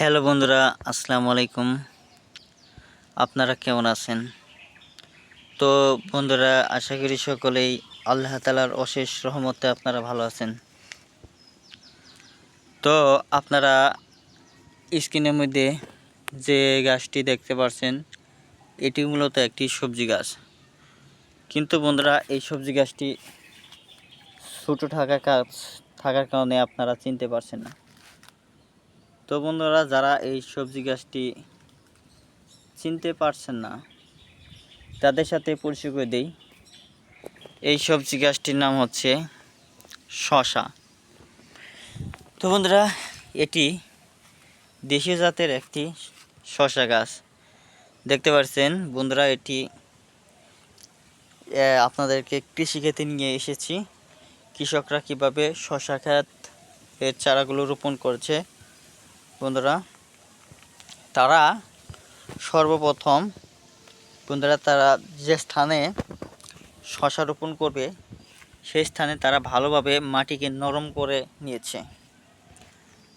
Hello বন্ধুরা, আসসালামু আলাইকুম। আপনারা কেমন আছেন? তো বন্ধুরা, আশা করি সকলেই আল্লাহ তালার অশেষ রহমতে আপনারা ভালো আছেন। তো আপনারা স্ক্রিনের মধ্যে যে গাছটি দেখতে পাচ্ছেন এটি মূলত একটি সবজি গাছ। কিন্তু বন্ধুরা, এই সবজি গাছটি ছোটো থাকার কাজ থাকার কারণে আপনারা চিনতে পারছেন না। তো বন্ধুরা, যারা এই সবজি গাছটি চিনতে পারছেন না, তাদের সাথে পরিচয় করে দেই। এই সবজি গাছটির নাম হচ্ছে শশা। তো বন্ধুরা, এটি দেশীয় জাতের একটি শশা গাছ। দেখতে পাচ্ছেন বন্ধুরা, এটি আপনাদেরকে কৃষিক্ষেত্রে নিয়ে এসেছি। কৃষকরা কীভাবে শশা খাত এর চারাগুলো রোপণ করছে বন্ধুরা, তারা সর্বপ্রথম বন্ধুরা, তারা যে স্থানে শশা রোপণ করবে, সেই স্থানে তারা ভালোভাবে মাটিকে নরম করে নিয়েছে।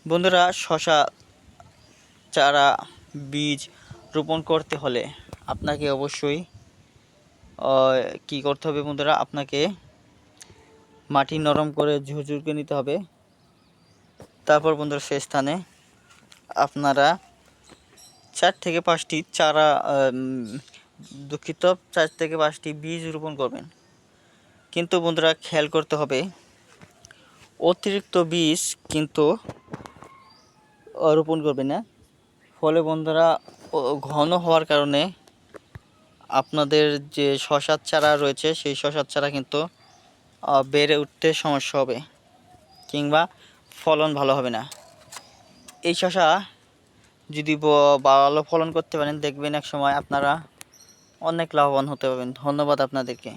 বন্ধুরা, শশা চারা বীজ রোপণ করতে হলে আপনাকে অবশ্যই কি করতে হবে বন্ধুরা, আপনাকে মাটি নরম করে ঝুরঝুরকে নিতে হবে। তারপর বন্ধুরা, সেই স্থানে আপনারা চার থেকে পাঁচটি চারা দুঃখিত, চার থেকে পাঁচটি বীজ রোপণ করবেন। কিন্তু বন্ধুরা, খেয়াল করতে হবে, অতিরিক্ত বীজ কিন্তু রোপণ করবে না। ফলে বন্ধুরা ঘন হওয়ার কারণে আপনাদের যে শশার চারা রয়েছে, সেই শশার চারা কিন্তু বেড়ে উঠতে সমস্যা হবে, কিংবা ফলন ভালো হবে না। এই শশা যদি ভালো ফলন করতে পারেন, দেখবেন এক সময় আপনারা অনেক লাভবান হতে পারবেন। ধন্যবাদ আপনাদেরকে।